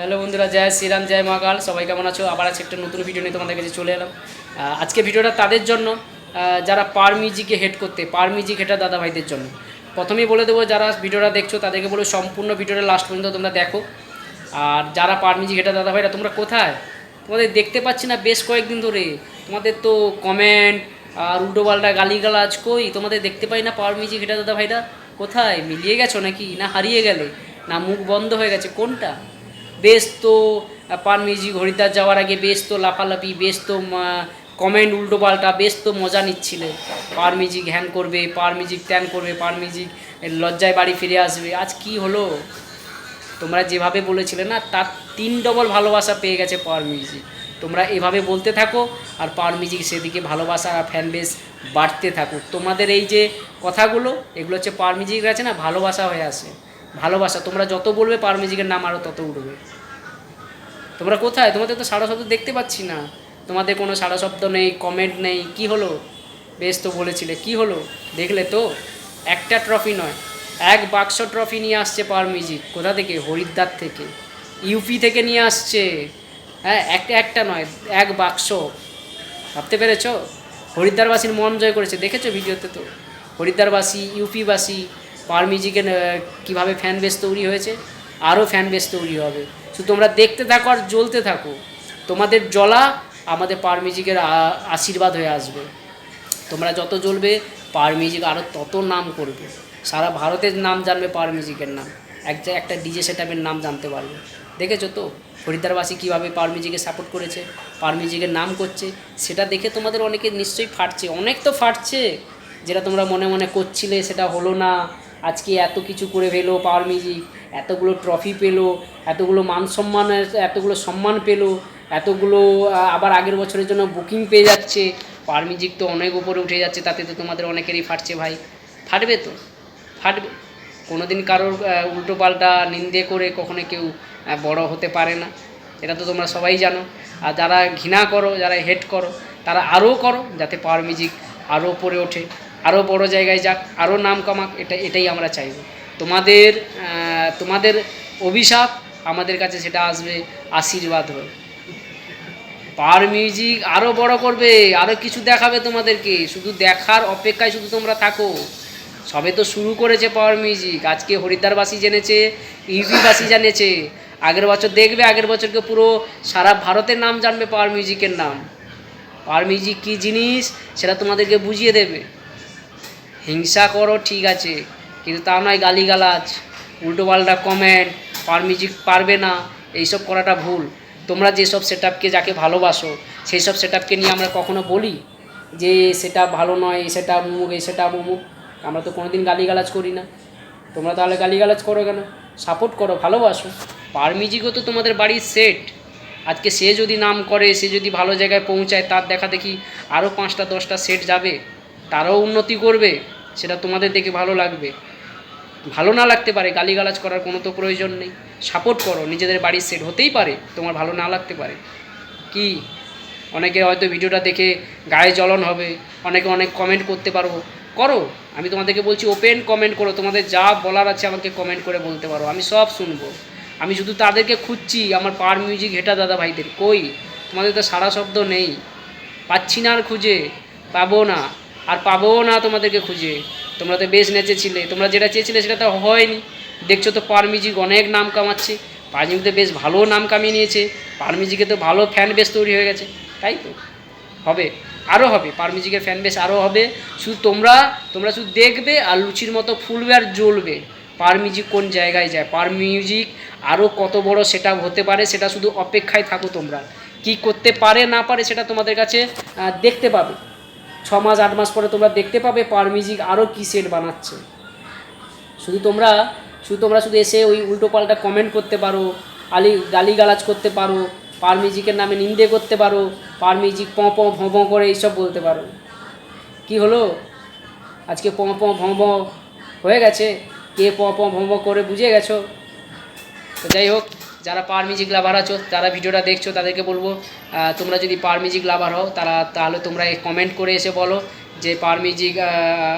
Hello বন্ধুরা, জয় শ্রীরাম, জয় মহাকাল সবাই কেমন আছো? আবার আছে একটা নতুন ভিডিও নিয়ে তোমাদের কাছে চলে এলাম। আজকে ভিডিওটা তাদের জন্য যারা পার মিউজিকে হেড করতে পার মিউজিক হেটার দাদা ভাইদের জন্য। প্রথমেই বলে দেবো, যারা ভিডিওটা দেখছ, তাদেরকে বলে সম্পূর্ণ ভিডিওটা লাস্ট পর্যন্ত তোমরা দেখো। আর যারা পার মিউজিক হেটার দাদা ভাইরা, তোমরা কোথায়? তোমাদের দেখতে পাচ্ছি না বেশ কয়েকদিন ধরে। তোমাদের তো কমেন্ট আর উল্টোপাল্টা গালিগালাজ কই? তোমাদের দেখতে পাই না পার মিউজিক হেটার দাদা ভাইরা? কোথায়? মিলিয়ে গেছো নাকি? না হারিয়ে গেলে? না মুখ বন্ধ হয়ে গেছে? কোনটা? বেশ তো আহ, পান মিউজিক হরিদ্বার যাওয়ার আগে বেশ তো লাফালাফি বেশ তো কমেন্ট উল্টো পাল্টা বেশ তো মজা নিচ্ছিলে। পার মিউজিক হ্যান করবে পার মিউজিক ত্যান করবে পার মিউজিক লজ্জায় বাড়ি ফিরে আসবে। আজ কি হলো? তোমরা যেভাবে বলেছিলে না তার তিন ডবল ভালোবাসা পেয়ে গেছে পাওয়ার মিউজিক তোমরা এভাবে বলতে থাকো আর পাওয়ার মিউজিক সেদিকে ভালোবাসা আর ফ্যান বেস বাড়তে থাকুক তোমাদের এই যে কথাগুলো এগুলো হচ্ছে পাওয়ার মিউজিক আছে না ভালোবাসা হয়ে আসে। ভালোবাসা তোমরা যত বলবে পাওয়ার মিউজিকের নাম আরও তত উঠবে। তোমরা কোথায়? তোমাদের তো সারা শব্দ দেখতে পাচ্ছি না। তোমাদের কোনো সারা শব্দ নেই কমেন্ট নেই, কি হলো? বেশ তো বলেছিলে, কি হলো? দেখলে তো, একটা ট্রফি নয়, এক বাক্স ট্রফি নিয়ে আসছে পাওয়ার মিউজিক কোথা থেকে? হরিদ্বার থেকে। ইউপি থেকে নিয়ে আসছে। হ্যাঁ একটা একটা নয়, এক বাক্স। ভাবতে পেরেছ? হরিদ্বারবাসীর মন জয় করেছে। দেখেছ ভিডিওতে তো? হরিদ্বারবাসী ইউপিবাসী পাওয়ার মিউজিকের কীভাবে ফ্যান বেস তৈরি হয়েছে? আরও ফ্যান বেস তৈরি হবে। শুধু তোমরা দেখতে থাকো আর জ্বলতে থাকো। তোমাদের জ্বলা আমাদের পার মিউজিকের আশীর্বাদ হয়ে আসবে। তোমরা যত জ্বলবে পার মিউজিক আরও তত নাম করবে। সারা ভারতের নাম জানবে পার মিউজিকের নাম। একটা একটা ডিজে সেটআপের নাম জানতে পারবে। দেখেছ তো? হরিদ্বারবাসী কীভাবে পার মিউজিকে সাপোর্ট করেছে পার মিউজিকের নাম করছে, সেটা দেখে তোমাদের অনেকে নিশ্চয়ই ফাটছে। অনেক তো ফাটছে, যেটা তোমরা মনে মনে করছিলে সেটা হলো না। আজকে এত কিছু করে ফেলো পাওয়ার মিউজিক এতগুলো ট্রফি পেল, এতগুলো মান সম্মানের, এতগুলো সম্মান পেল, এতগুলো আবার আগের বছরের জন্য বুকিং পেয়ে যাচ্ছে। পাওয়ার মিউজিক তো অনেক উপরে উঠে যাচ্ছে, তাতে তো তোমাদের অনেকেরই ফাটছে ভাই। ফাটবে তো? ফাটবে? কোনো দিন কারোর উল্টো পাল্টা নিন্দে করে কখনো কেউ বড় হতে পারে না। এটা তো তোমরা সবাই জানো। আর যারা ঘৃণা করো, যারা হেট করো, তারা আরও করো, যাতে পাওয়ার মিউজিক আরও উপরে ওঠে। আরও বড় জায়গায় যাক, আরও নাম কামাক, এটা, এটাই আমরা চাইব। তোমাদের তোমাদের অভিশাপ আমাদের কাছে সেটা আসবে আশীর্বাদ হয়ে। পাওয়ার মিউজিক আরও বড় করবে আরও কিছু দেখাবে তোমাদেরকে, শুধু দেখার অপেক্ষায় শুধু তোমরা থাকো। সবে তো শুরু করেছে পাওয়ার মিউজিক, আজকে হরিদ্বারবাসী জেনেছে, ইউপিবাসী জানেছে। আগের বছর দেখবে, আগের বছরকে পুরো সারা ভারতের নাম জানবে পাওয়ার মিউজিকের নাম। পাওয়ার মিউজিক কী জিনিস, সেটা তোমাদেরকে বুঝিয়ে দেবে। হিংসা করো, ঠিক আছে। কিন্তু তা নয় গালিগালাজ উল্টোপাল্টা কমেন্ট পার মিউজিক পারবে না, এইসব করাটা ভুল। তোমরা যেসব সেট আপকে যাকে ভালোবাসো সেই সব সেট আপকে নিয়ে আমরা কখনো বলি যে সেটা ভালো নয় এই সেটা অমুক এই সেটা অমুক। আমরা তো কোনোদিন গালিগালাজ করি না। তোমরা তাহলে গালিগালাজ করো কেন? সাপোর্ট করো, ভালোবাসো। পার মিউজিকও তো তোমাদের বাড়ির সেট আজকে সে যদি নাম করে, সে যদি ভালো জায়গায় পৌঁছায়, তার দেখা দেখি আরও পাঁচটা, দশটা সেট যাবে। তারাও উন্নতি করবে, সেটা তোমাদের দেখে ভালো লাগবে। ভালো না লাগতে পারে, গালিগালাজ করার কোনো তো প্রয়োজন নেই। সাপোর্ট করো, নিজেদের বাড়ির সেট হতেই পারে, তোমার ভালো না লাগতে পারে। কি? অনেকে হয়তো ভিডিওটা দেখে গায়ে জ্বলন হবে, অনেকে অনেক কমেন্ট করতে পারব করো, আমি তোমাদেরকে বলছি ওপেন কমেন্ট করো, তোমাদের যা বলার আছে আমাকে কমেন্ট করে বলতে পারো, আমি সব শুনব। আমি শুধু তাদেরকে খুঁজছি, আমার পাওয়ার মিউজিক হেটা দাদা ভাইদের, কই? তোমাদের তো সারা শব্দ নেই। পাচ্ছি না আর খুঁজে, পাবো না। আর পাবো না তোমাদেরকে খুঁজে। তোমরা তো বেশ নেচেছিলে। তোমরা যেটা চেয়েছিলে সেটা তো হয়নি। দেখছ তো পার মিউজিক অনেক নাম কামাচ্ছে। পার মিউজিক তো বেশ ভালো নাম কামিয়ে নিয়েছে। পার মিউজিকে তো ভালো ফ্যান বেস তৈরি হয়ে গেছে। তাই তো? হবে। আরও হবে। পার মিউজিকের ফ্যান বেস আরও হবে। শুধু তোমরা তোমরা শুধু দেখবে আর লুচির মতো ফুলবে আর জ্বলবে। পার মিউজিক কোন জায়গায় যায়? পার মিউজিক আরও কত বড় সেটা হতে পারে সেটা শুধু অপেক্ষায় থাকো তোমরা। কি করতে পারে না পারে সেটা তোমাদের কাছে দেখতে পাবে। ছ মাস আট মাস পরে তোমরা দেখতে পাবে পার মিউজিক আরও কী সেট বানাচ্ছে। শুধু তোমরা শুধু তোমরা শুধু এসে ওই উল্টো পাল্টা কমেন্ট করতে পারো আলি গালিগালাজ করতে পারো পার মিউজিকের নামে নিন্দে করতে পারো পার মিউজিক প প ভঁ ভঁ করে এইসব বলতে পারো। কি হলো? আজকে প প ভঁ ভঁ হয়ে গেছে? কে প প ভঁ ভঁ করে বুঝে গেছো? যাই হোক যারা পার মিউজিক লাভার আছো যারা ভিডিওটা দেখছ, তাদেরকে বলব তোমরা যদি পার মিউজিক লাভার হও, তারা তাহলে তোমরা কমেন্ট করে এসে বলো যে power music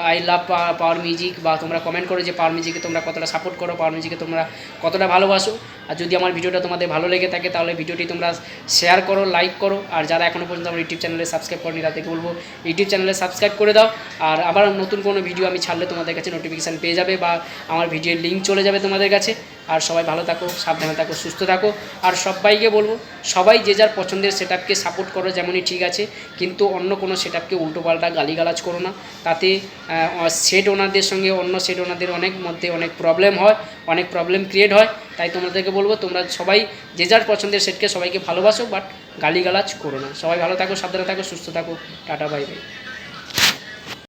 I love power music বা তোমরা কমেন্ট করো যে পাওয়ার মিউজিকে তোমরা কতটা সাপোর্ট করো পাওয়ার মিউজিকে তোমরা কতটা ভালোবাসো। আর যদি আমার ভিডিওটা তোমাদের ভালো লেগে থাকে, তাহলে ভিডিওটি তোমরা শেয়ার করো লাইক করো। আর যারা এখনও পর্যন্ত আমার ইউটিউব চ্যানেলে সাবস্ক্রাইব করনি, তাদেরকে বলব ইউটিউব চ্যানেলে সাবস্ক্রাইব করে দাও। আর আবার নতুন কোনো ভিডিও আমি ছাড়লে তোমাদের কাছে নোটিফিকেশান পেয়ে যাবে, বা আমার ভিডিওর লিঙ্ক চলে যাবে তোমাদের কাছে। আর সবাই ভালো থাকো, সাবধানে থাকো, সুস্থ থাকো। আর সবাইকে বলব, সবাই যে যার পছন্দের সেট সাপোর্ট করো যেমনই ঠিক আছে, কিন্তু অন্য কোনো সেট আপকে উল্টোপাল্টা গালিগালাজ করো না। তাতে সেট ওনারদের সঙ্গে অন্য সেট ওনাদের অনেক মধ্যে অনেক প্রবলেম হয়, অনেক প্রবলেম ক্রিয়েট হয়। তাই তোমাদেরকে বলব, তোমরা সবাই যে যার পছন্দের সেটকে সবাইকে ভালোবাসো বাট গালিগালাজ করো না। সবাই ভালো থাকো, সাবধানে থাকো, সুস্থ থাকো। Tata bye bye